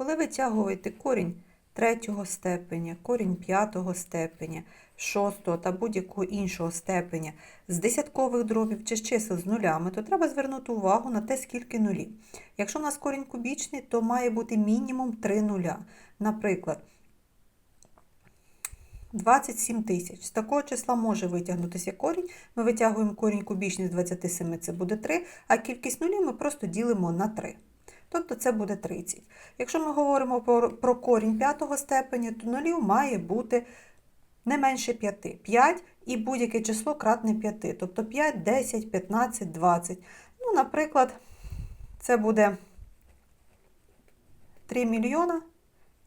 Коли витягуєте корінь третього степеня, корінь п'ятого степеня, шостого та будь-якого іншого степеня з десяткових дробів чи з чисел з нулями, то треба звернути увагу на те, скільки нулів. Якщо в нас корінь кубічний, то має бути мінімум 3 нуля. Наприклад, 27 тисяч. З такого числа може витягнутися корінь. Ми витягуємо корінь кубічний з 27, це буде 3, а кількість нулів ми просто ділимо на 3. Тобто це буде 30. Якщо ми говоримо про, корінь п'ятого степеня, то нулів має бути не менше 5. 5 і будь-яке число кратне 5. Тобто 5, 10, 15, 20. Ну, наприклад, це буде 3 мільйона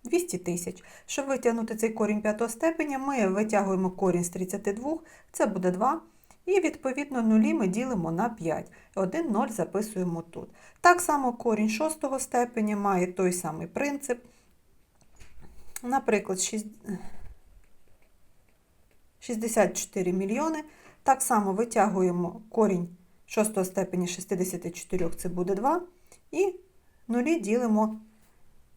200 тисяч. Щоб витягнути цей корінь п'ятого степеня, ми витягуємо корінь з 32, це буде 2. І, відповідно, нулі ми ділимо на 5. 1 0 записуємо тут. Так само корінь шостого степеня має той самий принцип. Наприклад, 6 64 мільйони. Так само витягуємо корінь шостого степеня 64, це буде 2. І нулі ділимо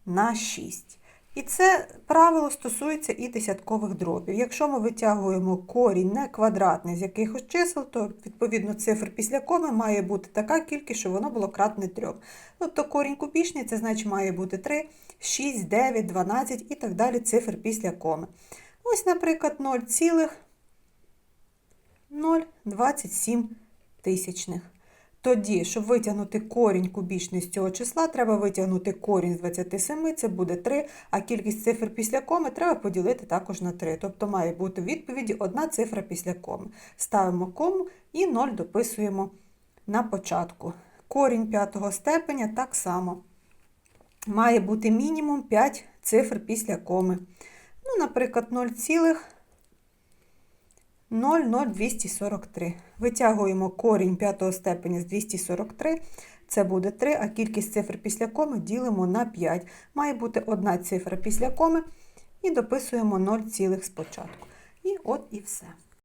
на 6. І це правило стосується і десяткових дробів. Якщо ми витягуємо корінь не квадратний з якихось чисел, то відповідно цифр після коми має бути така кількість, щоб воно було кратне 3. Тобто корінь кубічний, це значить має бути 3, 6, 9, 12 і так далі цифр після коми. Ось, наприклад, 0,027 тисячних. Тоді, щоб витягнути корінь кубічний з цього числа, треба витягнути корінь з 27, це буде 3, а кількість цифр після коми треба поділити також на 3. Тобто має бути в відповіді одна цифра після коми. Ставимо кому і 0 дописуємо на початку. Корінь п'ятого степеня так само. Має бути мінімум 5 цифр після коми. Ну, наприклад, 0, 0,0243. Витягуємо корінь п'ятого степеня з 243, це буде 3, а кількість цифр після коми ділимо на 5. Має бути одна цифра після коми і дописуємо 0, цілих спочатку. І от і все.